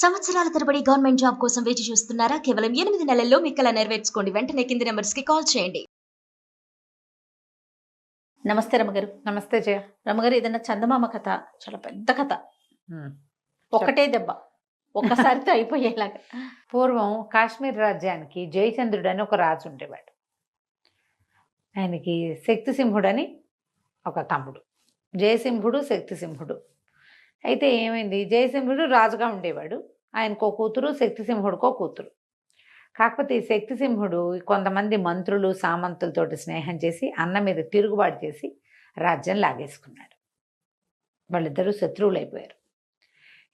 సంవత్సరాల తరబడి government job కోసం వేచి చూస్తున్నారా? కేవలం ఎనిమిది నెలల్లో మీ కల నెరవేర్చుకోండి. వెంటనే కింది నెంబర్స్కి కాల్ చేయండి. నమస్తే రమగారు. నమస్తే జయ. రమగారు ఏదైనా చందమామ కథ? చాలా పెద్ద కథ. ఒకటే దెబ్బ. ఒక్కసారితో అయిపోయేలాగా. పూర్వం కాశ్మీర్ రాజ్యానికి జయచంద్రుడు అని ఒక రాజు ఉండేవాడు. ఆయనకి శక్తిసింహుడు అని ఒక తమ్ముడు. జయసింహుడు శక్తిసింహుడు. అయితే ఏమైంది? జయసింహుడు రాజుగా ఉండేవాడు. ఆయనకో కూతురు శక్తిసింహుడికో కూతురు. కాకపోతే ఈ శక్తిసింహుడు కొంతమంది మంత్రులు సామంతులతోటి స్నేహం చేసి అన్న మీద తిరుగుబాటు చేసి రాజ్యం లాగేసుకున్నాడు. వాళ్ళిద్దరూ శత్రువులు అయిపోయారు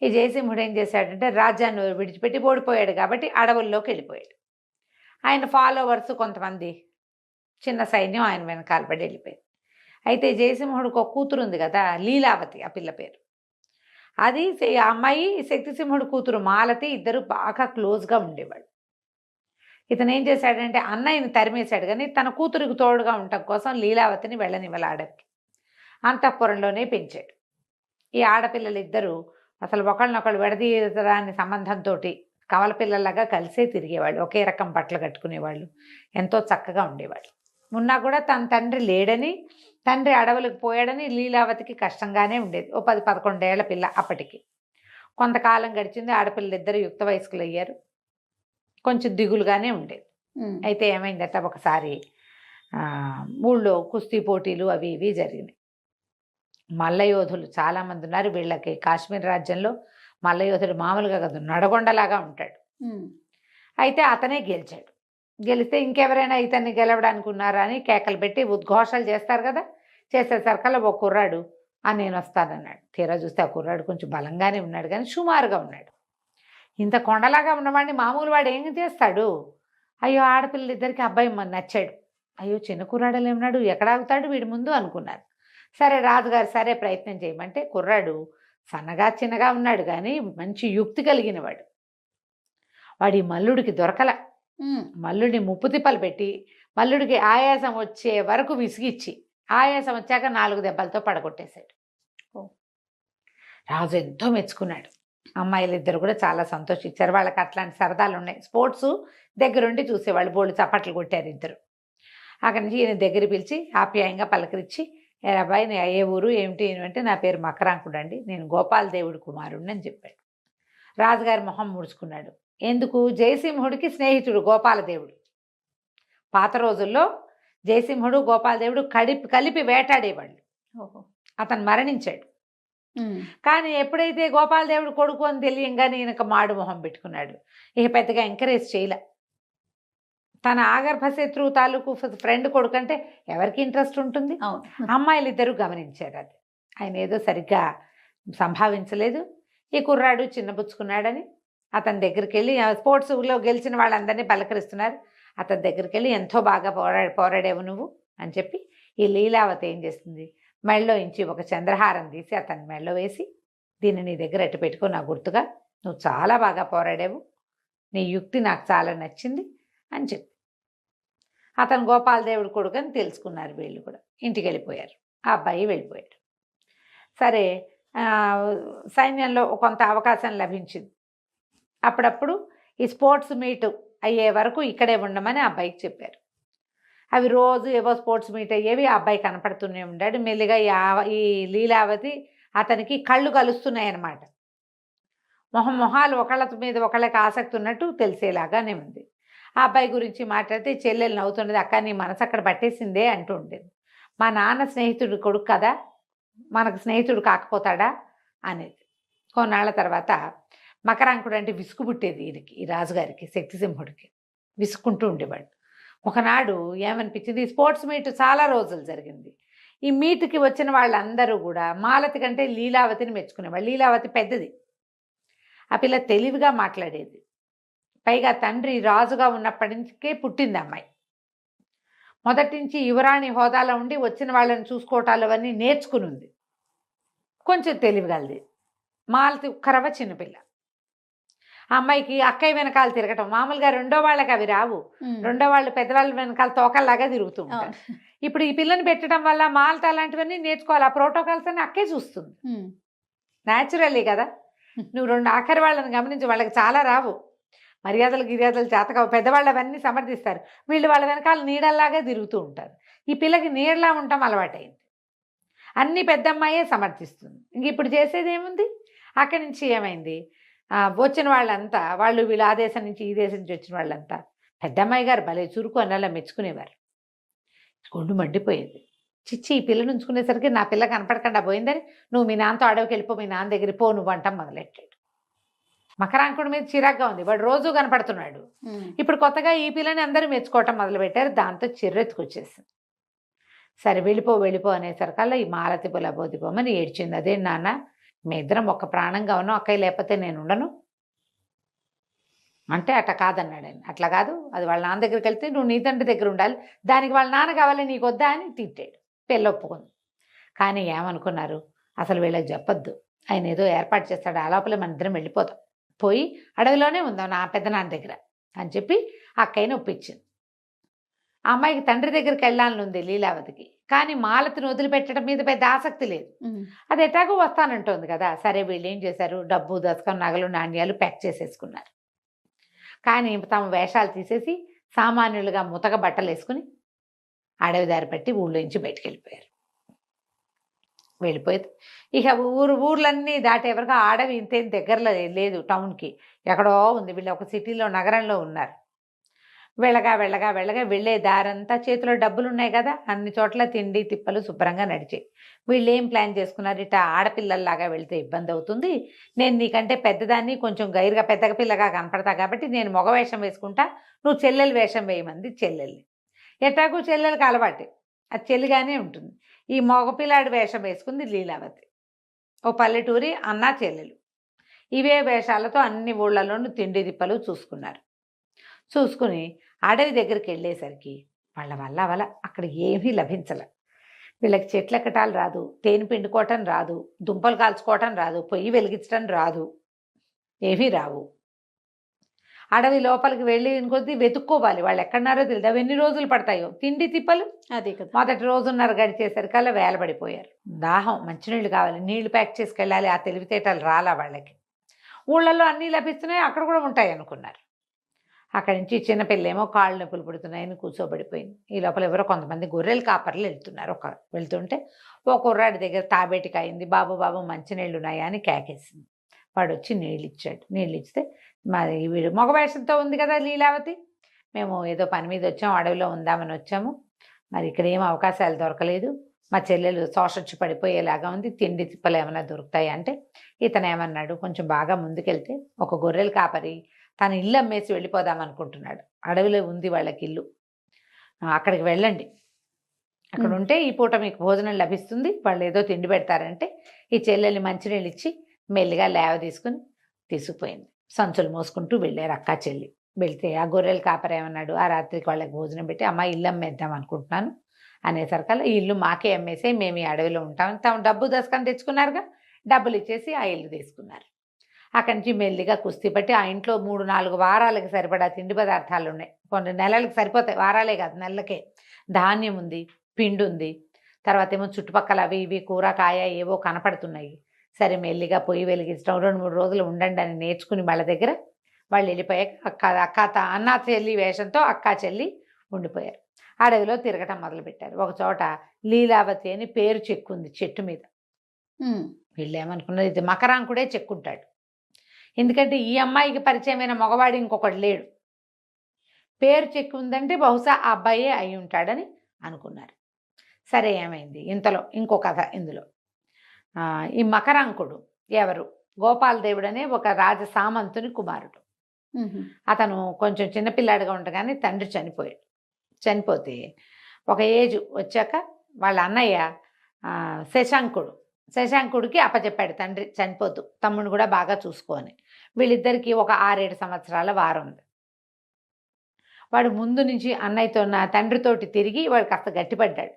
ఈ జయసింహుడు ఏం చేశాడంటే రాజ్యాన్ని విడిచిపెట్టి ఓడిపోయాడు కాబట్టి అడవుల్లోకి వెళ్ళిపోయాడు. ఆయన ఫాలోవర్స్ కొంతమంది చిన్న సైన్యం ఆయన వెనకాల పడి వెళ్ళిపోయింది. అయితే జయసింహుడికి ఒక కూతురు ఉంది కదా లీలావతి ఆ పిల్ల పేరు. అది అమ్మాయి శక్తిసింహుడు కూతురు మాలతి ఇద్దరు బాగా క్లోజ్గా ఉండేవాళ్ళు. ఇతను ఏం చేశాడంటే అన్నయ్యని తరిమేశాడు కానీ తన కూతురికి తోడుగా ఉండటం కోసం లీలావతిని వెళ్ళనివ్వాలి ఆడకి అంతఃపురంలోనే పెంచాడు. ఈ ఆడపిల్లలు ఇద్దరు అసలు ఒకళ్ళనొకళ్ళు విడదీయరాని సంబంధంతో కవల పిల్లలాగా కలిసే తిరిగేవాళ్ళు. ఒకే రకం బట్టలు కట్టుకునేవాళ్ళు. ఎంతో చక్కగా ఉండేవాళ్ళు. ఉన్నా కూడా తన తండ్రి లేడని తండ్రి అడవులకు పోయాడని లీలావతికి కష్టంగానే ఉండేది. ఓ పది పదకొండేళ్ళ పిల్ల అప్పటికి. కొంతకాలం గడిచింది ఆడపిల్లలు ఇద్దరు యుక్త వయస్కులు అయ్యారు కొంచెం దిగులుగానే ఉండేది. అయితే ఏమైందట ఒకసారి ఊళ్ళో కుస్తీ పోటీలు అవి ఇవి జరిగినాయి. మల్లయోధులు చాలామంది ఉన్నారు. వీళ్ళకి కాశ్మీర్ రాజ్యంలో మల్లయోధుడు మామూలుగా కాదు నడగొండలాగా ఉంటాడు. అయితే అతనే గెలిచాడు. గెలిస్తే ఇంకెవరైనా ఇతన్ని గెలవడానికి ఉన్నారా అని కేకలు పెట్టి ఉద్ఘోషాలు చేస్తారు కదా. చేసేసరికల్లా ఒక కుర్రాడు ఆ నేను వస్తానన్నాడు. తీరా చూస్తే ఆ కుర్రాడు కొంచెం బలంగానే ఉన్నాడు కానీ సుమారుగా ఉన్నాడు. ఇంత కొండలాగా ఉన్నవాడిని మామూలు వాడు ఏం చేస్తాడు? అయ్యో ఆడపిల్లలు ఇద్దరికి అబ్బాయి మన నచ్చాడు. అయ్యో చిన్న కుర్రాడలు ఏమన్నాడు? ఎక్కడ ఆగుతాడు? వీడి ముందు అనుకున్నారు. సరే రాజుగారు సరే ప్రయత్నం చేయమంటే కుర్రాడు సన్నగా చిన్నగా ఉన్నాడు కానీ మంచి యుక్తి కలిగిన వాడు వాడి మల్లుడికి దొరకల. మల్లుడిని ముప్పు తిప్పలు పెట్టి మల్లుడికి ఆయాసం వచ్చే వరకు విసిగిచ్చి ఆయాసం వచ్చాక నాలుగు దెబ్బలతో పడగొట్టేశాడు. రాజు ఎంతో మెచ్చుకున్నాడు. అమ్మాయిలు ఇద్దరు కూడా చాలా సంతోషించారు. వాళ్ళకి అట్లాంటి సరదాలు ఉన్నాయి స్పోర్ట్స్ దగ్గరుండి చూసేవాళ్ళు. బోళ్ళు చప్పట్లు కొట్టారు ఇద్దరు. అక్కడి నుంచి ఈయన దగ్గర పిలిచి ఆప్యాయంగా పలకరించి ఏ అబ్బాయి నీ ఏ ఊరు ఏమిటి అంటే నా పేరు మకరాంకుడు అండి. నేను గోపాల దేవుడి కుమారుడిని అని చెప్పాడు. రాజుగారి మొహం ముడుచుకున్నాడు. ఎందుకు? జయసింహుడికి స్నేహితుడు గోపాలదేవుడు పాత రోజుల్లో జయసింహుడు గోపాలదేవుడు కడిపి కలిపి వేటాడేవాళ్ళు. అతను మరణించాడు. కానీ ఎప్పుడైతే గోపాలదేవుడు కొడుకు అని తెలియంగానే ఈయనక మాడు మొహం పెట్టుకున్నాడు. ఇక పెద్దగా ఎంకరేజ్ చేయలే. తన ఆగర్భ శత్రువు తాలూకు ఫ్రెండ్ కొడుకు అంటే ఎవరికి ఇంట్రెస్ట్ ఉంటుంది? అవును. అమ్మాయిలు ఇద్దరు గమనించారు అది. ఆయన ఏదో సరిగ్గా సంభావించలేదు. ఈ కుర్రాడు చిన్నబుచ్చుకున్నాడని అతని దగ్గరికి వెళ్ళి స్పోర్ట్స్లో గెలిచిన వాళ్ళందరినీ పలకరిస్తున్నారు. అతని దగ్గరికి వెళ్ళి ఎంతో బాగా పోరా పోరాడేవు నువ్వు అని చెప్పి ఈ లీలావతి ఏం చేస్తుంది? మెళ్ళో ఇంచి ఒక చంద్రహారం తీసి అతని మెళ్ళో వేసి దీన్ని నీ దగ్గర ఎట్టు పెట్టుకో నా గుర్తుగా నువ్వు చాలా బాగా పోరాడావు నీ యుక్తి నాకు చాలా నచ్చింది అని చెప్పి. అతను గోపాలదేవుడు కొడుకు అని తెలుసుకున్నారు వీళ్ళు కూడా. ఇంటికి వెళ్ళిపోయారు. ఆ అబ్బాయి వెళ్ళిపోయాడు. సరే సైన్యంలో కొంత అవకాశం లభించింది. అప్పుడప్పుడు ఈ స్పోర్ట్స్ మీట్ అయ్యే వరకు ఇక్కడే ఉండమని అబ్బాయికి చెప్పారు. అవి రోజు ఏవో స్పోర్ట్స్ మీట్ అయ్యేవి ఆ అబ్బాయి కనపడుతూనే ఉండాడు. మెల్లిగా ఈ ఈ లీలావతి అతనికి కళ్ళు కలుస్తున్నాయి అన్నమాట మొహం మొహాలు ఒకళ్ళ మీద ఒకళ్ళకి ఆసక్తి ఉన్నట్టు తెలిసేలాగానే ఉంది. ఆ అబ్బాయి గురించి మాట్లాడితే చెల్లెలు నవ్వుతుండేది అక్క నీ మనసు అక్కడ పట్టేసిందే అంటూ ఉండేది. మా నాన్న స్నేహితుడు కొడుకు కదా? మనకు స్నేహితుడు కాకపోతాడా? అనేది. కొన్నాళ్ళ తర్వాత మకరాంకుడు అంటే విసుగు పుట్టేది ఈయనకి ఈ రాజుగారికి శక్తిసింహుడికి. విసుక్కుంటూ ఉండేవాడు. ఒకనాడు ఏమనిపించింది ఈ స్పోర్ట్స్ మీట్ చాలా రోజులు జరిగింది. ఈ మీట్కి వచ్చిన వాళ్ళందరూ కూడా మాలతి కంటే లీలావతిని మెచ్చుకునేవాళ్ళు. లీలావతి పెద్దది. ఆ పిల్ల తెలివిగా మాట్లాడేది. పైగా తండ్రి రాజుగా ఉన్నప్పటి నుంచే పుట్టింది అమ్మాయి. మొదటి నుంచి యువరాణి హోదాలో ఉండి వచ్చిన వాళ్ళని చూసుకోవటాలు అవన్నీ నేర్చుకుని ఉంది కొంచెం తెలివిగలది. మాలతి కరవ చిన్నపిల్ల. అమ్మాయికి అక్కయ్య వెనకాల తిరగటం. మామూలుగా రెండో వాళ్ళకి అవి రావు. రెండో వాళ్ళు పెద్దవాళ్ళ వెనకాల తోకల్లాగా తిరుగుతూ ఉంటారు. ఇప్పుడు ఈ పిల్లని పెట్టడం వల్ల మాలత అలాంటివన్నీ నేర్చుకోవాలి. ఆ ప్రోటోకాల్స్ అన్ని అక్కే చూస్తుంది. న్యాచురల్లీ కదా. నువ్వు రెండు ఆఖరి వాళ్ళని గమనించి. వాళ్ళకి చాలా రావు. మర్యాదలు గిర్యాదలు చేతకావు పెద్దవాళ్ళు అవన్నీ సమర్థిస్తారు. వీళ్ళు వాళ్ళ వెనకాల నీడల్లాగా తిరుగుతూ ఉంటారు. ఈ పిల్లకి నీడలా ఉండటం అలవాటైంది. అన్ని పెద్దమ్మాయే సమర్థిస్తుంది. ఇంక ఇప్పుడు చేసేది ఏముంది? అక్కడి నుంచి ఏమైంది? వచ్చిన వాళ్ళంతా వాళ్ళు వీళ్ళు ఆ దేశం నుంచి ఈ దేశం నుంచి వచ్చిన వాళ్ళంతా పెద్దమ్మాయి గారు భలే చురుకు అన్నలా మెచ్చుకునేవారు గుండు మండిపోయేది. చిచ్చి ఈ పిల్లని ఉంచుకునేసరికి నా పిల్ల కనపడకుండా పోయిందని నువ్వు మీ నాన్నతో అడవికి వెళ్ళిపో మీ నాన్న దగ్గర పో నువ్వు అంటాం మొదలెట్టాడు. మకరాంకుడి మీద చిరాగ్గా ఉంది. వాడు రోజు కనపడుతున్నాడు. ఇప్పుడు కొత్తగా ఈ పిల్లని అందరూ మెచ్చుకోవటం మొదలుపెట్టారు. దాంతో చిర్రెత్తుకొచ్చేసింది. సరే వెళ్ళిపో వెళ్ళిపో అనేసరికల్లా ఈ మాలతి పొల పోతిపోమని ఏడ్చింది. అదే నాన్న? మీ ఇద్దరం ఒక ప్రాణంగా ఉన్నాం. అక్కయ్య లేకపోతే నేను ఉండను. అంటే అట్లా కాదన్నాడు ఆయన. అట్లా కాదు. అది వాళ్ళ నాన్న దగ్గరికి వెళ్తే నువ్వు నీ తండ్రి దగ్గర ఉండాలి. దానికి వాళ్ళ నాన్న కావాలి నీకు వద్దా అని తిట్టాడు. పెళ్ళి ఒప్పుకుంది. కానీ ఏమనుకున్నారు? అసలు వీళ్ళకి చెప్పొద్దు. ఆయన ఏదో ఏర్పాటు చేస్తాడు. ఆ లోపల మన ఇద్దరం వెళ్ళిపోతాం. పోయి అడవిలోనే ఉందాం నా పెద్దనాన్న దగ్గర అని చెప్పి అక్కయ్యని ఒప్పించింది. ఆ అమ్మాయికి తండ్రి దగ్గరికి వెళ్ళాలని ఉంది లీలావతికి. కానీ మాలతిని వదిలిపెట్టడం మీద పెద్ద ఆసక్తి లేదు. అది ఎట్లాగో వస్తానంటోంది కదా. సరే వీళ్ళు ఏం చేశారు? డబ్బు దశకం నగలు నాణ్యాలు ప్యాక్ చేసేసుకున్నారు. కానీ తమ వేషాలు తీసేసి సామాన్యులుగా ముతక బట్టలు వేసుకుని అడవి దారి పట్టి ఊళ్ళో నుంచి బయటికి వెళ్ళిపోయారు. వెళ్ళిపోయింది ఇక ఊరు ఊర్లన్నీ దాటే వరకు ఆ అడవి ఇంతేం దగ్గరలో లేదు టౌన్కి. ఎక్కడో ఉంది. వీళ్ళు ఒక సిటీలో నగరంలో ఉన్నారు. వెళ్ళగా వెళ్ళగా వెళ్ళగా వెళ్ళే దారంతా చేతిలో డబ్బులు ఉన్నాయి కదా అన్ని చోట్ల తిండి తిప్పలు శుభ్రంగా నడిచాయి. వీళ్ళు ఏం ప్లాన్ చేసుకున్నారు? ఇట ఆడపిల్లల్లాగా వెళ్తే ఇబ్బంది అవుతుంది. నేను నీకంటే పెద్దదాన్ని కొంచెం గైరుగా పెద్దగా పిల్లగా కనపడతా కాబట్టి నేను మగ వేషం వేసుకుంటా నువ్వు చెల్లెలు వేషం వేయమంది చెల్లెల్ని. ఎట్టాకు చెల్లెలకు అలవాటే. అది చెల్లిగానే ఉంటుంది. ఈ మగపిల్లాడి వేషం వేసుకుంది లీలావతి. ఓ పల్లెటూరి అన్నా చెల్లెలు. ఇవే వేషాలతో అన్ని ఊళ్ళలోనూ తిండి తిప్పలు చూసుకున్నారు. చూసుకుని అడవి దగ్గరికి వెళ్ళేసరికి వాళ్ళ వల్ల వల్ల అక్కడ ఏమీ లభించల. వీళ్ళకి చెట్లు ఎక్కటాలు రాదు తేనె పిండుకోవటం రాదు దుంపలు కాల్చుకోవటం రాదు పొయ్యి వెలిగించడం రాదు ఏమీ రావు. అడవి లోపలికి వెళ్ళి కొద్దీ వెతుక్కోవాలి. వాళ్ళు ఎక్కడున్నారో తెలియదు అవి ఎన్ని రోజులు పడతాయో? తిండి తిప్పలు? అదే కదా. మొదటి రోజున్నర గడిచేసరికల్లా వేలబడిపోయారు దాహం మంచినీళ్ళు కావాలి. నీళ్ళు ప్యాక్ చేసుకెళ్ళాలి. ఆ తెలివితేటలు రాలా వాళ్ళకి. ఊళ్ళల్లో అన్నీ లభిస్తున్నాయి. అక్కడ కూడా ఉంటాయి అనుకున్నారు. అక్కడి నుంచి చిన్నపిల్లేమో కాళ్ళు నొప్పులు పుడుతున్నాయని కూర్చోబడిపోయింది. ఈ లోపల ఎవరో కొంతమంది గొర్రెలు కాపర్లు వెళ్తున్నారు. ఒక వెళ్తుంటే ఓ కుర్రాడి దగ్గర తాబేటికి అయింది. బాబు బాబు మంచినీళ్ళు ఉన్నాయా? అని కేకేసింది. వాడు వచ్చి నీళ్ళు ఇచ్చాడు నీళ్ళు ఇస్తే మరి వీడు మగ వేషంతో ఉంది కదా లీలావతి? మేము ఏదో పని మీద వచ్చాము అడవిలో ఉందామని వచ్చాము. మరి ఇక్కడ ఏం అవకాశాలు దొరకలేదు. మా చెల్లెలు శోషొచ్చి పడిపోయేలాగా ఉంది. తిండి తిప్పలు ఏమైనా దొరుకుతాయి? అంటే ఇతను ఏమన్నాడు? కొంచెం బాగా ముందుకెళ్తే ఒక గొర్రెలు కాపరి తన ఇల్లు అమ్మేసి వెళ్ళిపోదాం అనుకుంటున్నాడు. అడవిలో ఉంది వాళ్ళకి ఇల్లు. అక్కడికి వెళ్ళండి. అక్కడ. ఉంటే ఈ పూట మీకు భోజనం లభిస్తుంది. వాళ్ళు ఏదో తిండి పెడతారంటే ఈ చెల్లెల్ని మంచినీళ్ళు ఇచ్చి మెల్లిగా లేవ తీసుకుని తీసుకుపోయింది. సంచులు మోసుకుంటూ వెళ్ళారు అక్క చెల్లి. వెళ్తే ఆ గొర్రెలు కాపరి ఏమన్నాడు ఆ రాత్రికి వాళ్ళకి భోజనం పెట్టి అమ్మ ఇల్లు అమ్మేద్దాం అనుకుంటున్నాను అనేసరికల్లా ఈ ఇల్లు మాకే అమ్మేసే మేము ఈ అడవిలో ఉంటాం. తాము డబ్బు దశకం తెచ్చుకున్నారుగా. డబ్బులు ఇచ్చేసి ఆ ఇల్లు తీసుకున్నారు. అక్కడి నుంచి మెల్లిగా కుస్తీ పట్టి ఆ ఇంట్లో మూడు నాలుగు వారాలకి సరిపడా తిండి పదార్థాలు ఉన్నాయి. కొన్ని నెలలకు సరిపోతాయి. వారాలే కాదు నెలలకే. ధాన్యం ఉంది పిండి ఉంది. తర్వాత ఏమో చుట్టుపక్కల అవి ఇవి కూర కాయ ఏవో కనపడుతున్నాయి. సరే మెల్లిగా పొయ్యి వెలిగించడం రెండు మూడు రోజులు ఉండండి అని నేర్చుకుని వాళ్ళ దగ్గర వాళ్ళు వెళ్ళిపోయాక అక్క అక్క త- అన్న చెల్లి వేషంతో అక్క చెల్లి ఉండిపోయారు. అడవిలో తిరగటం మొదలుపెట్టారు. ఒక చోట లీలావతి అని పేరు చెక్కుంది చెట్టు మీద. వీళ్ళు ఏమనుకున్నారు ఇది మకరాంకుడే చెక్కుంటాడు. ఎందుకంటే ఈ అమ్మాయికి పరిచయమైన మగవాడు ఇంకొకడు లేడు. పేరు చెక్కు ఉందంటే బహుశా ఆ అబ్బాయే అయి ఉంటాడని అనుకున్నారు. సరే ఏమైంది? ఇంతలో ఇంకో కథ ఇందులో. ఈ మకరాంకుడు ఎవరు? గోపాలదేవుడు అనే ఒక రాజ సామంతుని కుమారుడు. అతను కొంచెం చిన్నపిల్లాడిగా ఉండగానే తండ్రి చనిపోయాడు. చనిపోతే ఒక ఏజ్ వచ్చాక వాళ్ళ అన్నయ్య శశాంకుడు. శశాంకుడికి అప్పచెప్పాడు తండ్రి చనిపోతూ తమ్ముడు కూడా బాగా చూసుకోని వీళ్ళిద్దరికి ఒక ఆరేడు సంవత్సరాల వారం ఉంది వాడు ముందు నుంచి అన్నయ్యతో నా తండ్రితోటి తిరిగి వాడు కాస్త గట్టిపడ్డాడు.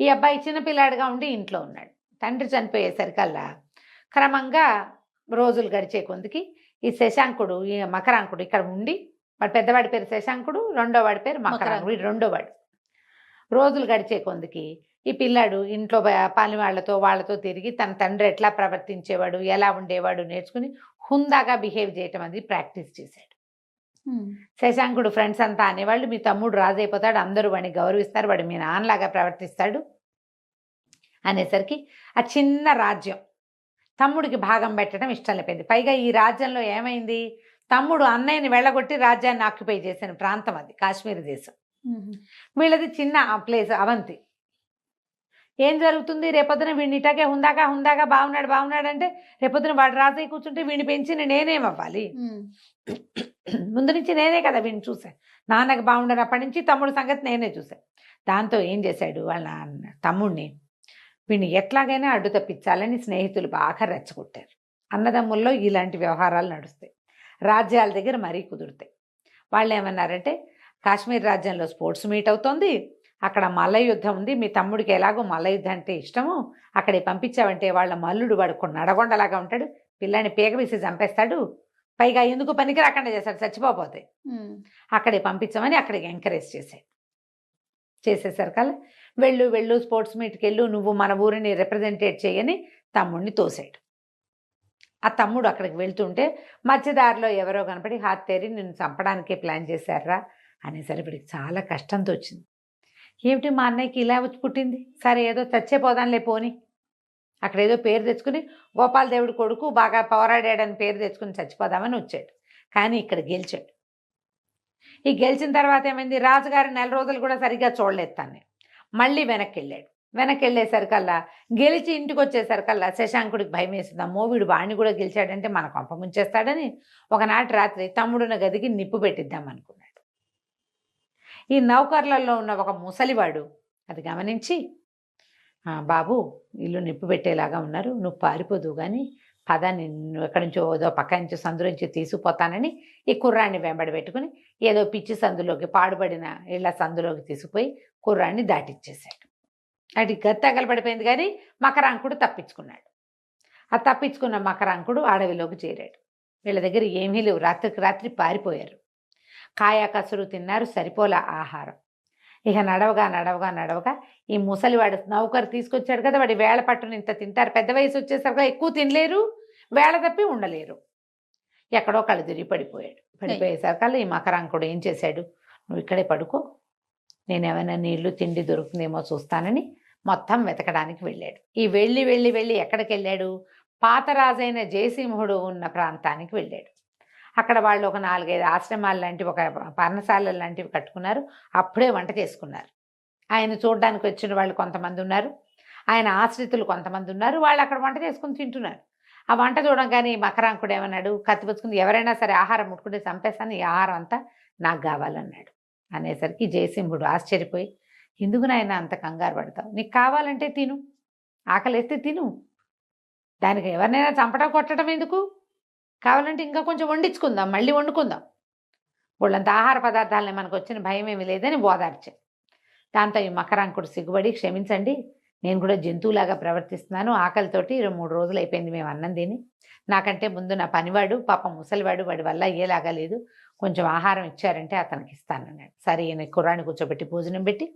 ఈ అబ్బాయి చిన్నపిల్లాడిగా ఉండి ఇంట్లో ఉన్నాడు. తండ్రి చనిపోయేసరికల్లా క్రమంగా రోజులు గడిచే కొందికి ఈ శశాంకుడు ఈ మకరాంకుడు ఇక్కడ ఉండి వాడు పెద్దవాడి పేరు శశాంకుడు రెండో వాడి పేరు మకరాంకుడు. వీడు రెండో వాడు రోజులు గడిచే కొందికి ఈ పిల్లాడు ఇంట్లో పని వాళ్ళతో వాళ్ళతో తిరిగి తన తండ్రి ఎట్లా ప్రవర్తించేవాడు ఎలా ఉండేవాడు నేర్చుకుని హుందాగా బిహేవ్ చేయటం అది ప్రాక్టీస్ చేశాడు. శశాంకుడు ఫ్రెండ్స్ అంతా అనేవాళ్ళు మీ తమ్ముడు రాజు అయిపోతాడు అందరూ వాడిని గౌరవిస్తారు వాడు మీ నాన్నలాగా ప్రవర్తిస్తాడు అనేసరికి ఆ చిన్న రాజ్యం తమ్ముడికి భాగం పెట్టడం ఇష్టం లేకపోయింది. పైగా ఈ రాజ్యంలో ఏమైంది? తమ్ముడు అన్నయ్యని వెళ్ళగొట్టి రాజ్యాన్ని ఆక్యుపై చేసిన ప్రాంతం అది కాశ్మీర్ దేశం. వీళ్ళది చిన్న ప్లేస్ అవంతి. ఏం జరుగుతుంది? రేపొద్దున వీడిని ఇటాకే హుందాగా హుందాగా బాగున్నాడు బాగున్నాడు అంటే రేపొద్దున వాడు రాజయ్య కూర్చుంటే వీడిని పెంచి నేనేమవ్వాలి? ముందు నుంచి నేనే కదా వీడిని చూశాను నాన్నకు బాగుండనప్పటి నుంచి తమ్ముడు సంగతి నేనే చూశాను దాంతో ఏం చేశాడు వాళ్ళ నాన్న తమ్ముడిని వీడిని ఎట్లాగైనా అడ్డు తప్పించాలని స్నేహితులు బాగా రెచ్చగొట్టారు. అన్నదమ్ముల్లో ఇలాంటి వ్యవహారాలు నడుస్తాయి. రాజ్యాల దగ్గర మరీ కుదురుతాయి. వాళ్ళు ఏమన్నారంటే కాశ్మీర్ రాజ్యంలో స్పోర్ట్స్ మీట్ అవుతోంది అక్కడ మల్ల యుద్ధం ఉంది. మీ తమ్ముడికి ఎలాగో మల్ల యుద్ధం అంటే ఇష్టము. అక్కడికి పంపించావంటే వాళ్ళ మల్లుడు వాడు కొన్ని నడగొండలాగా ఉంటాడు. పిల్లాన్ని పీక వేసి చంపేస్తాడు. పైగా ఎందుకు పనికి రాకుండా చేస్తాడు చచ్చిపోతే అక్కడికి పంపించమని అక్కడికి ఎంకరేజ్ చేశాడు చేసేసరికల్లా వెళ్ళు వెళ్ళు స్పోర్ట్స్ మీట్కి వెళ్ళు నువ్వు మన ఊరిని రిప్రజెంటేట్ చేయని తమ్ముడిని తోసాడు. ఆ తమ్ముడు అక్కడికి వెళ్తుంటే మధ్యదారిలో ఎవరో కనపడి హాత్తేరి నిన్ను చంపడానికే ప్లాన్ చేశారా? అనేసరికి చాలా కష్టంతో వచ్చింది. ఏమిటి మా అన్నయ్యకి ఇలా వచ్చి పుట్టింది? సరే ఏదో చచ్చేపోదాంలే పోని. అక్కడ ఏదో పేరు తెచ్చుకుని గోపాల్ దేవుడి కొడుకు బాగా పోరాడాడని పేరు తెచ్చుకుని చచ్చిపోదామని వచ్చాడు. కానీ ఇక్కడ గెలిచాడు. ఈ గెలిచిన తర్వాత ఏమైంది? రాజుగారి నెల రోజులు కూడా సరిగ్గా చూడలేదు తన్ని మళ్ళీ వెనక్కి వెళ్ళాడు వెనక్కి వెళ్ళేసరికల్లా గెలిచి ఇంటికి వచ్చేసరికల్లా శశాంకుడికి భయం వేసింది. అమ్మో వీడు వాణ్ణి కూడా గెలిచాడంటే మన కొంప ముంచేస్తాడని. ఒకనాటి రాత్రి తమ్ముడున్న గదికి నిప్పు పెట్టిద్దాం అనుకున్నాడు. ఈ నౌకర్లలో ఉన్న ఒక ముసలివాడు. అది గమనించి బాబు ఇల్లు నిప్పు పెట్టేలాగా ఉన్నారు. నువ్వు పారిపోదు కానీ పద నిన్ను ఎక్కడి నుంచో ఏదో పక్క నుంచి సందు నుంచి తీసుకుపోతానని ఈ కుర్రాన్ని వెంబడి పెట్టుకుని ఏదో పిచ్చి సందులోకి పాడుబడిన ఇళ్ళ సందులోకి తీసుకుపోయి కుర్రాన్ని దాటిచ్చేశాడు. అటు గత్త తగలబడిపోయింది కానీ మకరాంకుడు తప్పించుకున్నాడు. ఆ తప్పించుకున్న మకరాంకుడు అడవిలోకి చేరాడు. వీళ్ళ దగ్గర ఏమీ లేవు. రాత్రికి రాత్రి పారిపోయారు. కాయ కసురు తిన్నారు సరిపోలా ఆహారం. ఇక నడవగా నడవగా నడవగా ఈ ముసలివాడు నౌకరు తీసుకొచ్చాడు కదా వాడి వేళ పట్టును ఇంత తింటారు. పెద్ద వయసు వచ్చేసరికి ఎక్కువ తినలేరు వేళ తప్పి ఉండలేరు. ఎక్కడో కళ్ళు తిరిగి పడిపోయాడు. పడిపోయేసరికల్లా ఈ మకరాంకుడు ఏం చేశాడు? నువ్వు ఇక్కడే పడుకో నేను ఏమైనా నీళ్ళు తిండి దొరుకుతుందేమో చూస్తానని మొత్తం వెతకడానికి వెళ్ళాడు. ఈ వెళ్ళి వెళ్ళి వెళ్ళి ఎక్కడికి వెళ్ళాడు? పాతరాజైన జయసింహుడు ఉన్న ప్రాంతానికి వెళ్ళాడు. అక్కడ వాళ్ళు ఒక నాలుగైదు ఆశ్రమాలు లాంటివి ఒక పర్ణశాల లాంటివి కట్టుకున్నారు. అప్పుడే వంట చేసుకున్నారు. ఆయన చూడడానికి వచ్చిన వాళ్ళు కొంతమంది ఉన్నారు. ఆయన ఆశ్రితులు కొంతమంది ఉన్నారు. వాళ్ళు అక్కడ వంట చేసుకుని తింటున్నారు. ఆ వంట చూడంగానే మకరాంకుడు ఏమన్నాడు? కత్తిపుచ్చుకుని ఎవరైనా సరే ఆహారం ముట్టుకుంటే చంపేస్తాను ఈ ఆహారం అంతా నాకు కావాలన్నాడు. అనేసరికి జయసింహుడు ఆశ్చర్యపోయి ఎందుకు నాయన అంత కంగారు పడతావు? నీకు కావాలంటే తిను. ఆకలేస్తే తిను. దానికి ఎవరినైనా చంపడం కొట్టడం ఎందుకు? కావాలంటే ఇంకా కొంచెం వండించుకుందాం మళ్ళీ వండుకుందాం. వాళ్ళంత ఆహార పదార్థాలని మనకు వచ్చిన భయం ఏమీ లేదని ఓదార్చే దాంతో ఈ మకరాంకుడు సిగ్గుబడి క్షమించండి నేను కూడా జంతువులాగా ప్రవర్తిస్తున్నాను ఆకలితోటి ఇరవై మూడు రోజులు అయిపోయింది మేము అన్నం తిని. నాకంటే ముందు నా పనివాడు పాపం ముసలివాడు వాడి వల్ల ఏలాగా లేదు. కొంచెం ఆహారం ఇచ్చారంటే అతనికి ఇస్తానన్నాడు సరే ఈయన కుర్రాన్ని కూర్చోబెట్టి భోజనం పెట్టి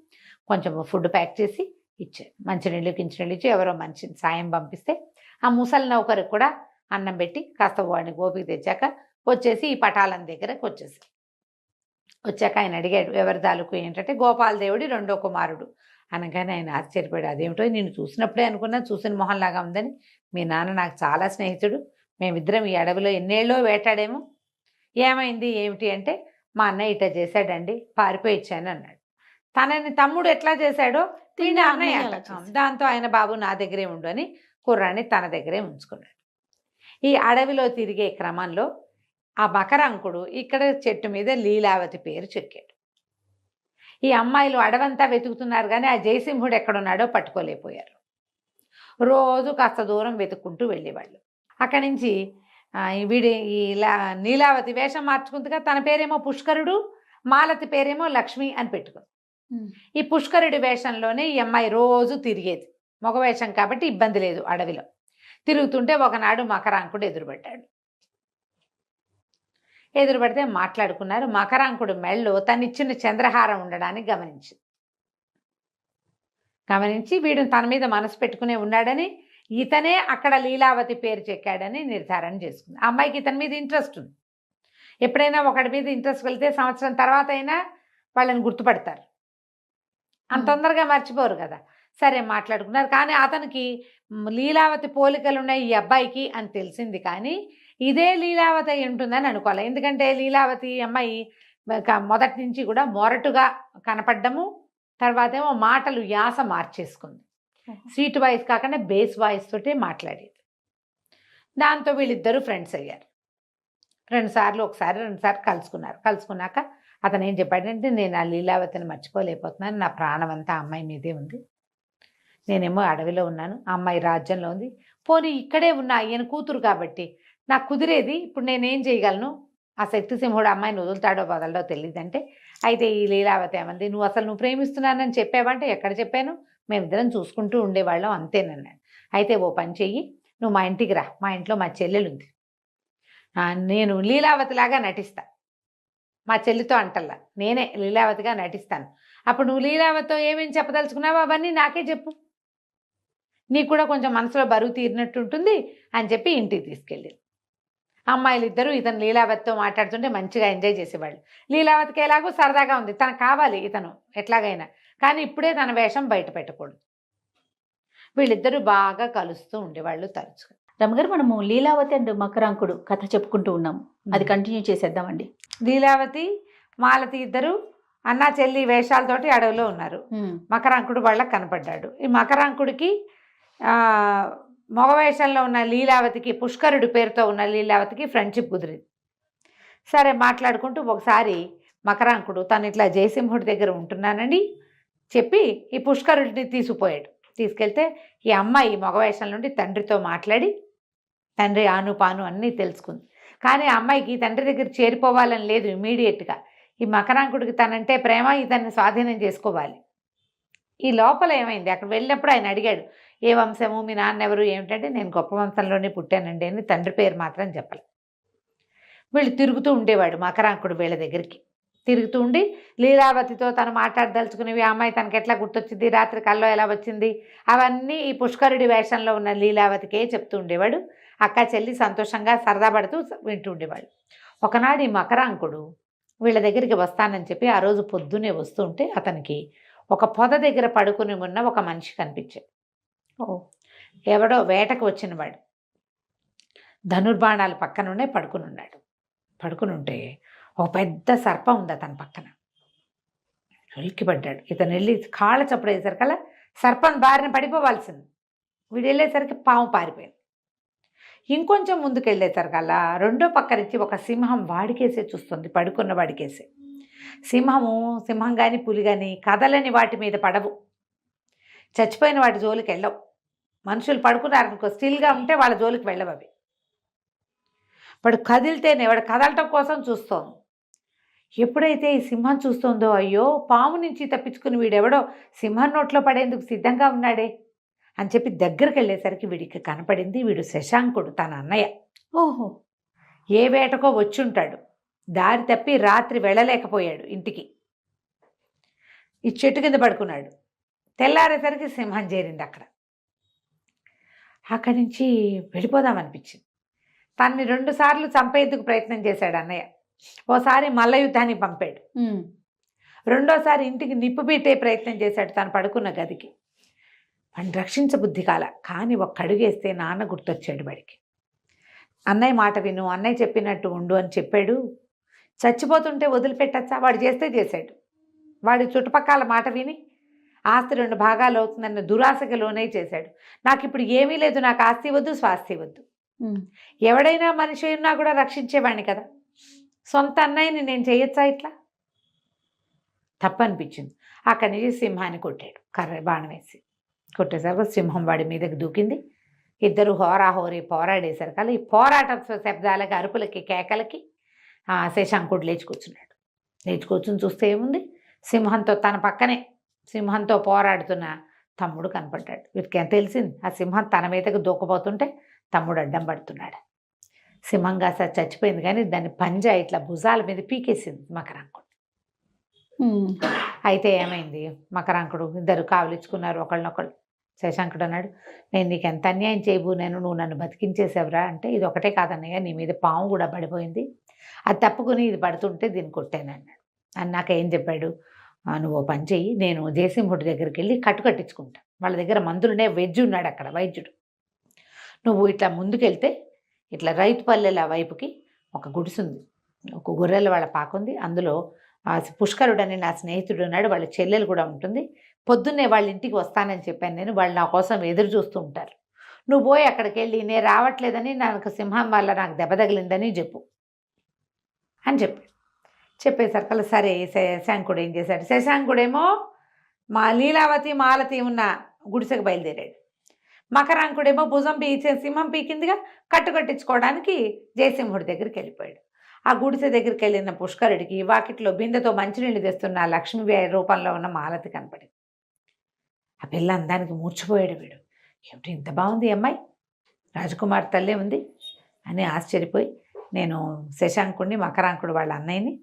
కొంచెం ఫుడ్ ప్యాక్ చేసి ఇచ్చారు మంచినీళ్ళు కించినీళ్ళు ఇచ్చి ఎవరో మంచి సాయం పంపిస్తే ఆ ముసలి నౌకరికి కూడా అన్నం పెట్టి కాస్త వాడిని గోపికి తెచ్చాక వచ్చేసి ఈ పటాలం దగ్గరకు వచ్చేసి. వచ్చాక ఆయన అడిగాడు ఎవరి తాలూకు ఏంటంటే గోపాల దేవుడి రెండో కుమారుడు. అనగానే ఆయన ఆశ్చర్యపోయాడు అదేమిటో నేను చూసినప్పుడే అనుకున్నా చూసిన మొహంలాగా ఉందని. మీ నాన్న నాకు చాలా స్నేహితుడు. మేమిద్దరం ఈ అడవిలో ఎన్నేళ్ళో వేటాడేమో. ఏమైంది ఏమిటి అంటే మా అన్నయ్య ఇట్లా చేశాడండి పారిపోయి ఇచ్చాను అన్నాడు. తనని తమ్ముడు ఎట్లా చేశాడో తిండి అన్నయ్య. దాంతో ఆయన బాబు నా దగ్గరే ఉండు అని కుర్రాన్ని తన దగ్గరే ఉంచుకున్నాడు. ఈ అడవిలో తిరిగే క్రమంలో ఆ మకరంకుడు ఇక్కడ చెట్టు మీద లీలావతి పేరు చెక్కాడు. ఈ అమ్మాయిలు అడవంతా వెతుకుతున్నారు కానీ ఆ జయసింహుడు ఎక్కడున్నాడో పట్టుకోలేకపోయారు. రోజు కాస్త దూరం వెతుక్కుంటూ వెళ్ళేవాళ్ళు. అక్కడి నుంచి వీడి ఈ లా- నీలావతి వేషం మార్చుకుందిగా తన పేరేమో పుష్కరుడు మాలతి పేరేమో లక్ష్మి అని పెట్టుకుంది. ఈ పుష్కరుడి వేషంలోనే ఈ అమ్మాయి రోజు తిరిగేది. మగ వేషం కాబట్టి ఇబ్బంది లేదు అడవిలో. తిరుగుతుంటే ఒకనాడు మకరాంకుడు ఎదురుపడ్డాడు. ఎదురుపడితే మాట్లాడుకున్నారు మకరాంకుడు మెళ్ళో తనిచ్చిన చంద్రహారం ఉండడాన్ని గమనించింది గమనించి వీడు తన మీద మనసు పెట్టుకునే ఉన్నాడని ఇతనే అక్కడ లీలావతి పేరు చెక్కాడని నిర్ధారణ చేసుకుంది. అమ్మాయికి ఇతని మీద ఇంట్రెస్ట్ ఉంది. ఎప్పుడైనా ఒకటి మీద ఇంట్రెస్ట్ వెళ్తే సంవత్సరం తర్వాత అయినా వాళ్ళని గుర్తుపడతారు. అంత. తొందరగా మర్చిపోరు కదా. సరే మాట్లాడుకున్నారు. కానీ అతనికి లీలావతి పోలికలు ఉన్నాయి ఈ అబ్బాయికి అని తెలిసింది. కానీ ఇదే లీలావతి అయి ఉంటుందని అనుకోవాలి. ఎందుకంటే లీలావతి అమ్మాయి మొదటి నుంచి కూడా మొరటుగా కనపడ్డము. తర్వాత ఏమో మాటలు యాస మార్చేసుకుంది. స్వీట్ వాయిస్ కాకుండా బేస్ వాయిస్ తోటే మాట్లాడేది. దాంతో వీళ్ళిద్దరూ ఫ్రెండ్స్ అయ్యారు. రెండు సార్లు ఒకసారి రెండు సార్లు కలుసుకున్నారు. కలుసుకున్నాక అతను ఏం చెప్పాడంటే నేను ఆ లీలావతిని మర్చిపోలేకపోతున్నాను. నా ప్రాణం అంతా అమ్మాయి మీదే ఉంది. నేనేమో అడవిలో ఉన్నాను ఆ అమ్మాయి రాజ్యంలో ఉంది. పోనీ ఇక్కడే ఉన్న ఈయన కూతురు కాబట్టి నాకు కుదిరేది ఇప్పుడు నేనేం చేయగలను? ఆ శక్తిసింహుడు అమ్మాయిని వదులుతాడో వదలడో తెలియదంటే అయితే ఈ లీలావతి ఏమంది నువ్వు అసలు నువ్వు ప్రేమిస్తున్నానని చెప్పావంటే ఎక్కడ చెప్పాను? మేమిద్దరం చూసుకుంటూ ఉండేవాళ్ళం అంతేనన్నాడు అయితే ఓ పని చెయ్యి నువ్వు మా ఇంటికి రా మా ఇంట్లో మా చెల్లెలు ఉంది నేను లీలావతిలాగా నటిస్తా. మా చెల్లితో అంటల్లా నేనే లీలావతిగా నటిస్తాను. అప్పుడు నువ్వు లీలావతితో ఏమేమి చెప్పదలుచుకున్నావో అవన్నీ నాకే చెప్పు. నీకు కూడా కొంచెం మనసులో బరువు తీరినట్టు ఉంటుంది అని చెప్పి ఇంటికి తీసుకెళ్ళింది. అమ్మాయిలు ఇద్దరు ఇతను లీలావతితో మాట్లాడుతుంటే మంచిగా ఎంజాయ్ చేసేవాళ్ళు. లీలావతికి ఎలాగో సరదాగా ఉంది. తనకు కావాలి ఇతను ఎట్లాగైనా. కానీ ఇప్పుడే తన వేషం బయట పెట్టకూడదు. వీళ్ళిద్దరూ బాగా కలుస్తూ ఉండేవాళ్ళు తరచుగా. రమగారు మనము లీలావతి అండ్ మకరాంకుడు కథ చెప్పుకుంటూ ఉన్నాము. అది కంటిన్యూ చేసేద్దామండి. లీలావతి మాలతి ఇద్దరు అన్న చెల్లి వేషాలతోటి అడవిలో ఉన్నారు. మకరాంకుడు వాళ్ళకి కనపడ్డాడు. ఈ మకరాంకుడికి మగవేషంలో ఉన్న లీలావతికి పుష్కరుడి పేరుతో ఉన్న లీలావతికి ఫ్రెండ్షిప్ కుదిరింది. సరే మాట్లాడుకుంటూ ఒకసారి మకరాంకుడు తను ఇట్లా జయసింహుడి దగ్గర ఉంటున్నానని చెప్పి ఈ పుష్కరుడిని తీసుకుపోయాడు. తీసుకెళ్తే ఈ అమ్మాయి మగవేషం నుండి తండ్రితో మాట్లాడి తండ్రి ఆను పాను అన్నీ తెలుసుకుంది. కానీ అమ్మాయికి తండ్రి దగ్గర చేరిపోవాలని లేదు ఇమీడియట్గా ఈ మకరాంకుడికి తనంటే ప్రేమ ఇతన్ని స్వాధీనం చేసుకోవాలి. ఈ లోపల ఏమైంది? అక్కడ వెళ్ళినప్పుడు ఆయన అడిగాడు ఏ వంశము? మీ నాన్న ఎవరు? ఏమిటంటే నేను గొప్ప వంశంలోనే పుట్టానండి అని తండ్రి పేరు మాత్రం చెప్పలే. వీళ్ళు తిరుగుతూ ఉండేవాడు మకరాంకుడు వీళ్ళ దగ్గరికి. తిరుగుతూ ఉండి లీలావతితో తను మాట్లాడదలుచుకునేవి ఆ అమ్మాయి తనకి ఎట్లా గుర్తొచ్చింది? రాత్రి కల్లో ఎలా వచ్చింది? అవన్నీ ఈ పుష్కరుడి వేషంలో ఉన్న లీలావతికే చెప్తూ ఉండేవాడు. అక్క చెల్లి సంతోషంగా సరదా పడుతూ వింటూ ఉండేవాడు ఒకనాడు ఈ మకరాంకుడు వీళ్ళ దగ్గరికి వస్తానని చెప్పి ఆ రోజు పొద్దునే వస్తుంటే అతనికి ఒక పొద దగ్గర పడుకుని ఉన్న ఒక మనిషి కనిపించాడు. ఎవడో వేటకు వచ్చినవాడు. ధనుర్బాణాలు పక్కనుండే పడుకుని ఉన్నాడు పడుకుని ఉంటే ఒక పెద్ద సర్పం ఉంది అతని పక్కన. పడ్డాడు. ఇతను వెళ్ళి కాళ్ళ చప్పుడు వేసరికల్లా సర్పం బారిన పడిపోవాల్సింది. వీడు వెళ్ళేసరికి పాము పారిపోయింది. ఇంకొంచెం ముందుకు వెళ్ళేసరికల్లా రెండో పక్క నుంచి ఒక సింహం వాడికేసే చూస్తుంది. పడుకున్న వాడికేసే. సింహము సింహం కానీ పులి కానీ కదలని వాటి మీద పడవు. చచ్చిపోయిన వాటి జోలికి వెళ్ళవు మనుషులు పడుకున్నారనుకో స్టిల్గా ఉంటే వాళ్ళ జోలికి వెళ్ళవు అవి. వాడు కదిలితేనే వాడు కదలటం కోసం చూస్తోంది. ఎప్పుడైతే ఈ సింహం చూస్తుందో అయ్యో పాము నుంచి తప్పించుకుని వీడెవడో సింహం నోట్లో పడేందుకు సిద్ధంగా ఉన్నాడే అని చెప్పి దగ్గరికి వెళ్ళేసరికి వీడికి కనపడింది వీడు శశాంకుడు తన అన్నయ్య. ఓహో. ఏ వేటకో వచ్చుంటాడు. దారి తప్పి రాత్రి వెళ్ళలేకపోయాడు ఇంటికి. ఈ చెట్టు కింద పడుకున్నాడు. తెల్లారేసరికి సింహం చేరింది అక్కడ. అక్కడి నుంచి వెళ్ళిపోదామనిపించింది. తన్ని రెండు సార్లు చంపేందుకు ప్రయత్నం చేశాడు అన్నయ్య. ఓసారి మల్ల యుద్ధానికి పంపాడు. రెండోసారి ఇంటికి నిప్పు పెట్టే ప్రయత్నం చేశాడు తను పడుకున్న గదికి. వాడిని రక్షించబుద్ధి కాల కానీ ఒక్క అడుగేస్తే నాన్న గుర్తొచ్చాడు వాడికి. అన్నయ్య మాట విను అన్నయ్య చెప్పినట్టు ఉండు అని చెప్పాడు. చచ్చిపోతుంటే వదిలిపెట్టచ్చా? వాడు చేస్తే చేశాడు. వాడి చుట్టుపక్కల మాట విని ఆస్తి రెండు భాగాలు అవుతుందన్న దురాశకి లోనే చేశాడు. నాకు ఇప్పుడు ఏమీ లేదు. నాకు ఆస్తి వద్దు స్వాస్తి వద్దు. ఎవడైనా మనిషి ఉన్నా కూడా రక్షించేవాడిని కదా. సొంత అన్నయ్యని నేను చేయొచ్చా ఇట్లా? తప్పనిపించింది. అక్కడి నుంచి సింహాన్ని కొట్టాడు. కర్ర బాణం వేసి. కొట్టేసరికి సింహం వాడి మీదకి దూకింది. ఇద్దరు హోరాహోరీ పోరాడేశారు కానీ ఈ పోరాట శబ్దాలకి అరుపులకి కేకలకి ఆ శశాంకుడు లేచి కూర్చున్నాడు. లేచి కూర్చుని చూస్తే ఏముంది? సింహంతో తన పక్కనే సింహంతో పోరాడుతున్న తమ్ముడు కనపడ్డాడు. వీటికి ఎంత తెలిసింది? ఆ సింహం తన మీదకి దూకపోతుంటే తమ్ముడు అడ్డం పడుతున్నాడు. సింహం కాస్త చచ్చిపోయింది కానీ దాన్ని పంజా ఇట్లా భుజాల మీద పీకేసింది మకరాంకుడు. అయితే ఏమైంది? మకరాంకుడు ఇద్దరు కావలించుకున్నారు ఒకళ్ళనొకళ్ళు. శశాంకుడు అన్నాడు నేను నీకు ఎంత అన్యాయం చేయబు నేను నువ్వు నన్ను బతికించేసావురా అంటే ఇది ఒకటే కాదన్నయ్య నీ మీద పాము కూడా పడిపోయింది. అది తప్పుకుని ఇది పడుతుంటే దీన్ని కొట్టాను అన్నాడు. అన్నాక ఏం చెప్పాడు? "ఆ, నువ్వు పని చెయ్యి నేను జయసింహుడి దగ్గరికి వెళ్ళి కట్టు కట్టించుకుంటా. వాళ్ళ దగ్గర మందులునే వెజ్ ఉన్నాడు అక్కడ వైద్యుడు. నువ్వు ఇట్లా ముందుకెళ్తే ఇట్లా రైతు పల్లెల వైపుకి ఒక గుడిసుంది. ఒక గొర్రెల వాళ్ళ పాకుంది. అందులో ఆ పుష్కరుడు అని నా స్నేహితుడు ఉన్నాడు వాళ్ళ చెల్లెలు కూడా ఉంటుంది. పొద్దున్నే వాళ్ళ ఇంటికి వస్తానని చెప్పాను నేను వాళ్ళు నా కోసం ఎదురు చూస్తూ ఉంటారు. నువ్వు పోయి అక్కడికి వెళ్ళి నేను రావట్లేదని నాకు సింహం వల్ల నాకు దెబ్బ తగిలిందని చెప్పు అని చెప్పాడు. చెప్పేసరికల్లా సరే శశాంకుడు ఏం చేశాడు? శశాంకుడేమో మా లీలావతి మాలతి ఉన్న గుడిసెకు బయలుదేరాడు. మకరాంకుడేమో భుజం పీచే సింహం పీకిందిగా కట్టు కట్టించుకోవడానికి జయసింహుడి దగ్గరికి వెళ్ళిపోయాడు. ఆ గుడిసె దగ్గరికి వెళ్ళిన పుష్కరుడికి వాకిట్లో బిందెతో మంచినీళ్ళు తెస్తున్న ఆ రూపంలో ఉన్న మాలతి కనపడింది. ఆ పిల్ల అందానికి మూర్చిపోయాడు వీడు. ఏమిటి ఇంత బాగుంది అమ్మాయి? రాజకుమార్ తల్లే ఉంది? అని ఆశ్చర్యపోయి నేను శశాంకుడిని మకరాంకుడు వాళ్ళ అన్నయ్యని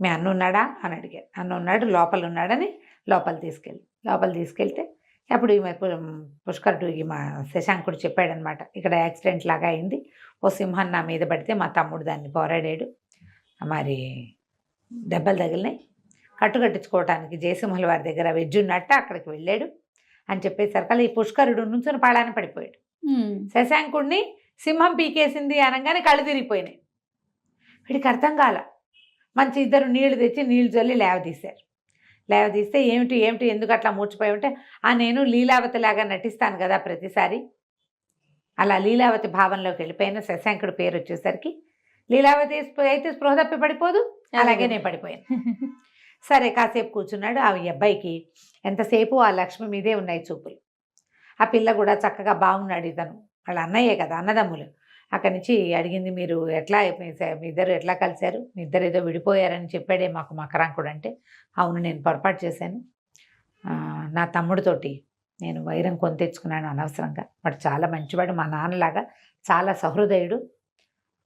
మీ అన్న ఉన్నాడా? అని అడిగారు అన్న ఉన్నాడు లోపల ఉన్నాడని లోపల తీసుకెళ్ళి లోపల తీసుకెళ్తే అప్పుడు ఈమె పుష్కరుడు ఈ మా శశాంకుడు చెప్పాడనమాట. ఇక్కడ యాక్సిడెంట్ లాగా అయింది. ఓ సింహం నా మీద పడితే మా తమ్ముడు దాన్ని పోరాడాడు. మరి దెబ్బలు తగిలినాయి. కట్టు కట్టించుకోవటానికి జయసింహుల వారి దగ్గర వెజ్ ఉన్నట్టు అక్కడికి వెళ్ళాడు అని చెప్పేసరికి ఈ పుష్కరుడు నుంచుని పాడాన పడిపోయాడు. శశాంకుడిని సింహం పీకేసింది అనగానే కళ్ళు తిరిగిపోయినాయి. వీడికి అర్థం కాల. మంచి ఇద్దరు నీళ్ళు తెచ్చి నీళ్ళు చల్లి లేవదీశారు. లేవదీస్తే ఏమిటి ఏమిటి ఎందుకు అట్లా మూర్చిపోయి ఉంటే ఆ నేను లీలావతి లాగా నటిస్తాను కదా ప్రతిసారి. అలా లీలావతి భావంలోకి వెళ్ళిపోయిన శశాంకుడి పేరు వచ్చేసరికి లీలావతి అయితే స్పృహ తప్పి పడిపోదు అలాగే నేను పడిపోయాను. సరే కాసేపు కూర్చున్నాడు. ఆ అబ్బాయికి ఎంతసేపు ఆ లక్ష్మి మీదే ఉన్నాయి చూపులు. ఆ పిల్ల కూడా చక్కగా బాగున్నాడు ఇతను. వాళ్ళ అన్నయ్యే కదా అన్నదమ్ములు. అక్కడి నుంచి అడిగింది మీరు ఎట్లా మీ ఇద్దరు ఎట్లా కలిశారు? మీ ఇద్దరు ఏదో విడిపోయారని చెప్పాడే మాకు మకరాంకుడు అంటే. అవును నేను పొరపాటు చేశాను. నా తమ్ముడితోటి నేను వైరం కొని తెచ్చుకున్నాను అనవసరంగా. వాడు చాలా మంచివాడు మా నాన్నలాగా చాలా సహృదయుడు.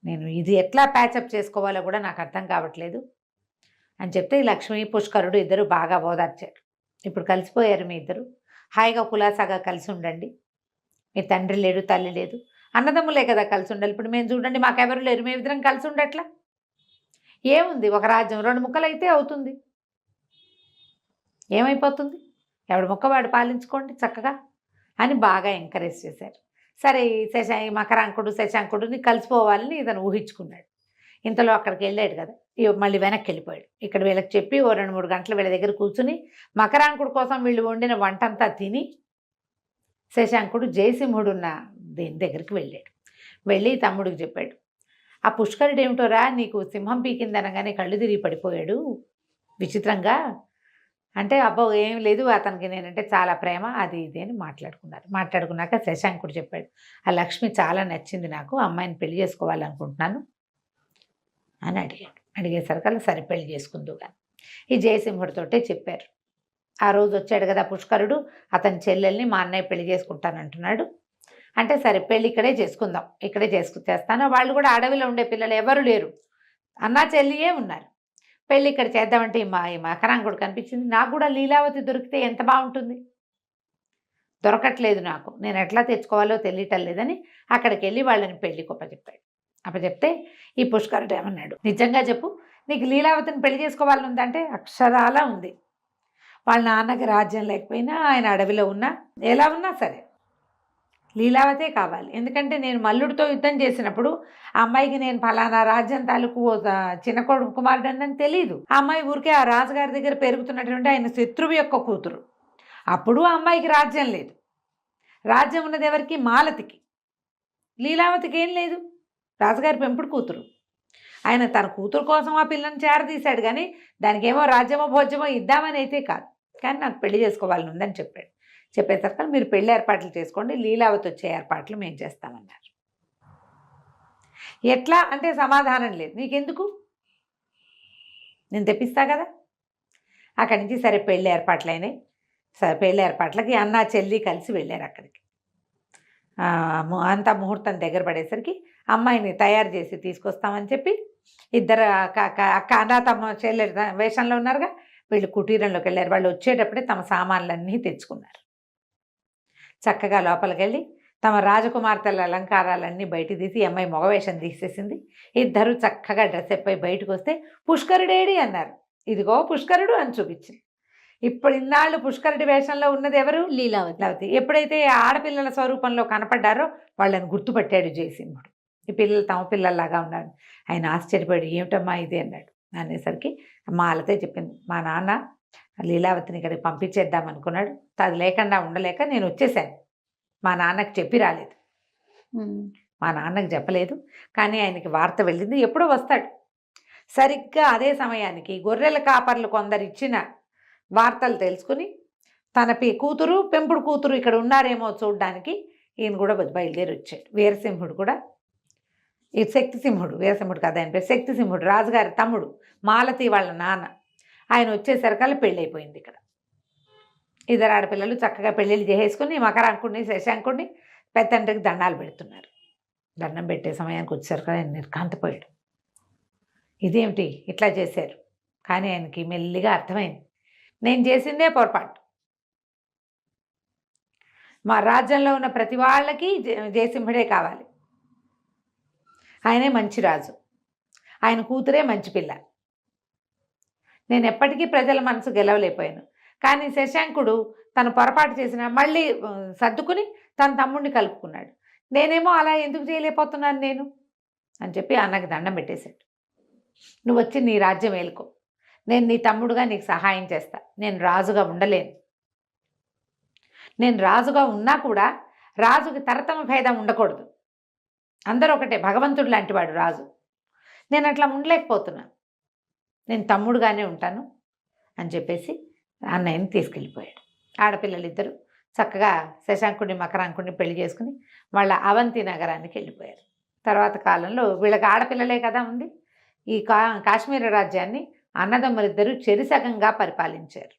నేను ఇది ఎట్లా ప్యాచప్ చేసుకోవాలో కూడా నాకు అర్థం కావట్లేదు. అని చెప్తే లక్ష్మి పుష్కరుడు ఇద్దరు బాగా ఓదార్చారు. ఇప్పుడు కలిసిపోయారు మీ ఇద్దరు. హాయిగా కులాసాగా కలిసి ఉండండి. మీ తండ్రి లేడు తల్లి లేదు. అన్నదమ్ములే కదా కలిసి ఉండాలి ఇప్పుడు మేము చూడండి మాకెవరు లేరు మేము ఇద్దరం కలిసి ఉండట్లా ఏముంది? ఒక రాజ్యం రెండు ముక్కలు అయితే అవుతుంది. ఏమైపోతుంది? ఎవడి ముక్క వాడు పాలించుకోండి చక్కగా అని బాగా ఎంకరేజ్ చేశారు. సరే ఈ శశా మకరాంకుడు శశాంకుడుని కలిసిపోవాలని ఇతను ఊహించుకున్నాడు. ఇంతలో అక్కడికి వెళ్ళాడు కదా మళ్ళీ వెనక్కి వెళ్ళిపోయాడు ఇక్కడ వీళ్ళకి చెప్పి ఓ రెండు మూడు గంటలు వీళ్ళ దగ్గర కూర్చుని మకరాంకుడు కోసం వీళ్ళు వండిన వంటంతా తిని శశాంకుడు జయసింహుడున్న దీని దగ్గరికి వెళ్ళాడు. వెళ్ళి తమ్ముడికి చెప్పాడు ఆ పుష్కరుడు ఏమిటోరా నీకు సింహం పీకిందనగానే కళ్ళు తిరిగి పడిపోయాడు. విచిత్రంగా అంటే అబ్బో ఏం లేదు అతనికి నేనంటే చాలా ప్రేమ అది ఇది అని మాట్లాడుకున్నారు. మాట్లాడుకున్నాక శశాంకుడు చెప్పాడు ఆ లక్ష్మి చాలా నచ్చింది నాకు అమ్మాయిని పెళ్ళి చేసుకోవాలనుకుంటున్నాను అని అడిగాడు. అడిగేసరికల్లా సరే పెళ్ళి చేసుకుందుగా కానీ ఈ జయసింహుడితోటే చెప్పారు. ఆ రోజు వచ్చాడు కదా పుష్కరుడు అతని చెల్లెల్ని మా అన్నయ్య పెళ్ళి చేసుకుంటానంటున్నాడు. అంటే సరే పెళ్ళి ఇక్కడే చేసుకుందాం ఇక్కడే చేసుకు చేస్తాను. వాళ్ళు కూడా అడవిలో ఉండే పిల్లలు ఎవరు లేరు. అన్నా చెల్లియే ఉన్నారు. పెళ్ళి ఇక్కడ చేద్దామంటే ఈ మా ఈ మకరాంకుడు కనిపించింది. నాకు కూడా లీలావతి దొరికితే ఎంత బాగుంటుంది? దొరకట్లేదు నాకు. నేను ఎట్లా తెచ్చుకోవాలో తెలియటం లేదని అక్కడికి వెళ్ళి వాళ్ళని పెళ్ళి చెప్పాడు అప్పచెప్తే ఈ పుష్కరుడు ఏమన్నాడు? నిజంగా చెప్పు నీకు లీలావతిని పెళ్ళి చేసుకోవాలని ఉందంటే అక్షరాలా ఉంది. వాళ్ళ నాన్నకి రాజ్యం లేకపోయినా ఆయన అడవిలో ఉన్నా ఎలా ఉన్నా సరే. లీలావతే కావాలి. ఎందుకంటే నేను మల్లుడితో యుద్ధం చేసినప్పుడు ఆ అమ్మాయికి నేను ఫలానా రాజ్యం తాలూకు చిన్న కొడుకు కుమారుడు అని తెలియదు ఆ అమ్మాయి ఊరికే ఆ రాజుగారి దగ్గర పెరుగుతున్నటువంటి ఆయన శత్రువు యొక్క కూతురు. అప్పుడు ఆ అమ్మాయికి రాజ్యం లేదు. రాజ్యం ఉన్నది ఎవరికి? మాలతికి. లీలావతికి ఏం లేదు. రాజుగారి పెంపుడు కూతురు. ఆయన తన కూతురు కోసం ఆ పిల్లని చేరదీశాడు కానీ దానికేమో రాజ్యమో భోజ్యమో ఇద్దామని అయితే కాదు. కానీ నాకు పెళ్ళి చేసుకోవాలని ఉందని చెప్పాడు. చెప్పేసరికి మీరు పెళ్ళి ఏర్పాట్లు చేసుకోండి లీలావతి వచ్చే ఏర్పాట్లు మేము చేస్తామన్నారు. ఎట్లా అంటే సమాధానం లేదు. నీకెందుకు? నేను తెప్పిస్తా కదా. అక్కడి నుంచి సరే పెళ్ళి ఏర్పాట్లు అయినాయి. సరే పెళ్ళి ఏర్పాట్లకి అన్న చెల్లి కలిసి వెళ్ళారు అక్కడికి. అంత ముహూర్తం దగ్గర పడేసరికి అమ్మాయిని తయారు చేసి తీసుకొస్తామని చెప్పి ఇద్దరు అక్క అన్న తమ చెల్లెలు వేషంలో ఉన్నారుగా. వీళ్ళు కుటీరంలోకి వెళ్ళారు. వాళ్ళు వచ్చేటప్పుడే తమ సామాన్లన్నీ తెచ్చుకున్నారు. చక్కగా లోపలికి వెళ్ళి తమ రాజకుమార్తెల అలంకారాలన్నీ బయట తీసి అమ్మాయి మగవేషం తీసేసింది. ఇద్దరు చక్కగా డ్రెస్ అయిపోయి బయటకు వస్తే పుష్కరుడేడి అన్నారు. ఇదిగో పుష్కరుడు అని చూపించింది. ఇప్పుడు ఇన్నాళ్ళు పుష్కరుడి వేషంలో ఉన్నది ఎవరు? లీలావతి. లవతి ఎప్పుడైతే ఆడపిల్లల స్వరూపంలో కనపడ్డారో వాళ్ళని గుర్తుపట్టాడు జయసింహుడు. ఈ పిల్లలు తమ పిల్లల్లాగా ఉన్నాడు ఆయన ఆశ్చర్యపోయాడు. ఏమిటమ్మా ఇది? అన్నాడు. అనేసరికి మాలతే చెప్పింది. మా నాన్న లీలావతిని ఇక్కడికి పంపించేద్దాం అనుకున్నాడు. అది లేకుండా ఉండలేక నేను వచ్చేసాను మా నాన్నకి చెప్పి రాలేదు. మా నాన్నకి చెప్పలేదు. కానీ ఆయనకి వార్త వెళ్ళింది. ఎప్పుడో వస్తాడు. సరిగ్గా అదే సమయానికి గొర్రెల కాపర్లు కొందరు ఇచ్చిన వార్తలు తెలుసుకుని తన పి కూతురు పెంపుడు కూతురు ఇక్కడ ఉన్నారేమో చూడడానికి ఈయన కూడా బయలుదేరి వచ్చాడు. వీరసింహుడు కూడా. ఈ శక్తిసింహుడు వీరసింహుడు కదా ఆయన పేరు శక్తిసింహుడు రాజుగారి తమ్ముడు మాలతి వాళ్ళ నాన్న. ఆయన వచ్చేసరికల్లా పెళ్ళైపోయింది ఇక్కడ. ఇద్దరు ఆడపిల్లలు చక్కగా పెళ్ళిళ్ళు చేసేసుకుని మకరాంకుడిని శశాంకుడిని పెద్దండ్రికి దండాలు పెడుతున్నారు. దండం పెట్టే సమయానికి వచ్చేసరికి ఆయన నిర్కాంతపోయాడు ఇదేమిటి? ఇట్లా చేశారు. కానీ ఆయనకి మెల్లిగా అర్థమైంది. నేను చేసిందే పొరపాటు. మా రాజ్యంలో ఉన్న ప్రతి వాళ్ళకి జ- జయసింహుడే కావాలి. ఆయనే మంచి రాజు. ఆయన కూతురే మంచి పిల్ల. నేను ఎప్పటికీ ప్రజల మనసు గెలవలేకపోయాను. కానీ శశాంకుడు తను పొరపాటు చేసిన మళ్ళీ సర్దుకుని తన తమ్ముడిని కలుపుకున్నాడు. నేనేమో అలా ఎందుకు చేయలేకపోతున్నాను నేను? అని చెప్పి అన్నకి దండం పెట్టేశాడు. నువ్వు వచ్చి నీ రాజ్యం ఏలుకో. నేను నీ తమ్ముడుగా నీకు సహాయం చేస్తా. నేను రాజుగా ఉండలేను. నేను రాజుగా ఉన్నా కూడా రాజుకి తరతమ భేదం ఉండకూడదు. అందరూ ఒకటే భగవంతుడు లాంటివాడు రాజు. నేను అట్లా ఉండలేకపోతున్నాను నేను తమ్ముడుగానే ఉంటాను అని చెప్పేసి అన్నయ్యని తీసుకెళ్ళిపోయాడు. ఆడపిల్లలు ఇద్దరు చక్కగా శశాంకుడిని మకరాంకుడిని పెళ్ళి చేసుకుని వాళ్ళ అవంతి నగరానికి వెళ్ళిపోయారు. తర్వాత కాలంలో వీళ్ళకి ఆడపిల్లలే కదా ఉంది ఈ కా కాశ్మీర రాజ్యాన్ని అన్నదమ్ములిద్దరూ చెరిసగంగా పరిపాలించారు.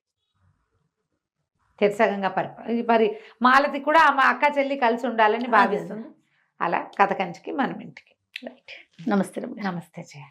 చెరిసగంగా పరిపా మరి మాలతి కూడా మా అక్క చెల్లి కలిసి ఉండాలని భావిస్తుంది. అలా కథ కంచికి మనం ఇంటికి నమస్తే రమ్య. నమస్తే జయ.